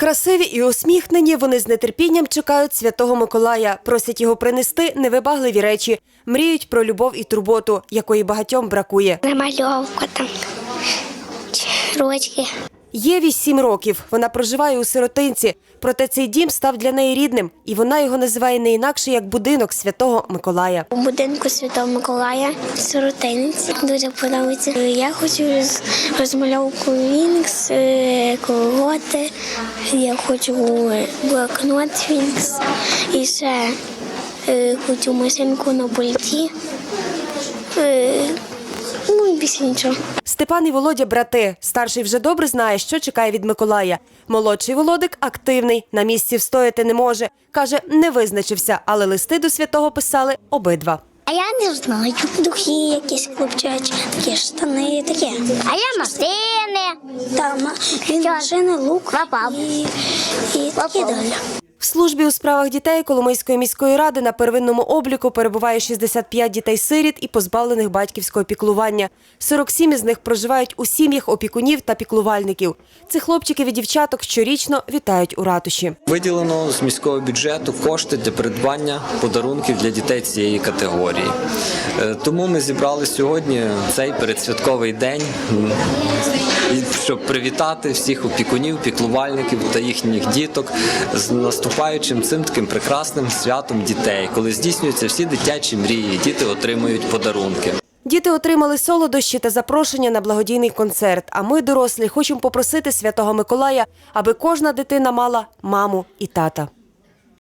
Красиві і усміхнені, вони з нетерпінням чекають святого Миколая, просять його принести невибагливі речі, мріють про любов і турботу, якої багатьом бракує. Намальовка там, ручки. Єві сім років. Вона проживає у сиротинці. Проте цей дім став для неї рідним, і вона його називає не інакше як будинок святого Миколая. У будинку Святого Миколая сиротинець. Дуже подобається. Я хочу роз- розмальовку Вінкс, е, колготи. Я хочу блокнот Вінкс. І ще е, хочу машинку на пульті. Ну і більше нічого. Степан і Володя брати. Старший вже добре знає, що чекає від Миколая. Молодший Володик активний, на місці встояти не може. Каже, не визначився, але листи до святого писали обидва. А я не знаю. Духи якісь хлопчачі, такі штани, таке. А я машини. Там він машини, лук і, і такі далі. В службі у справах дітей Коломийської міської ради на первинному обліку перебуває 65 дітей-сиріт і позбавлених батьківського піклування. 47 із них проживають у сім'ях опікунів та піклувальників. Цих хлопчиків і дівчаток щорічно вітають у ратуші. Виділено з міського бюджету кошти для придбання подарунків для дітей цієї категорії. Е, Тому ми зібрали сьогодні цей передсвятковий день, щоб привітати всіх опікунів, піклувальників та їхніх діток з наступаючим цим таким прекрасним святом дітей, коли здійснюються всі дитячі мрії, діти отримують подарунки. Діти отримали солодощі та запрошення на благодійний концерт. А ми, дорослі, хочемо попросити святого Миколая, аби кожна дитина мала маму і тата.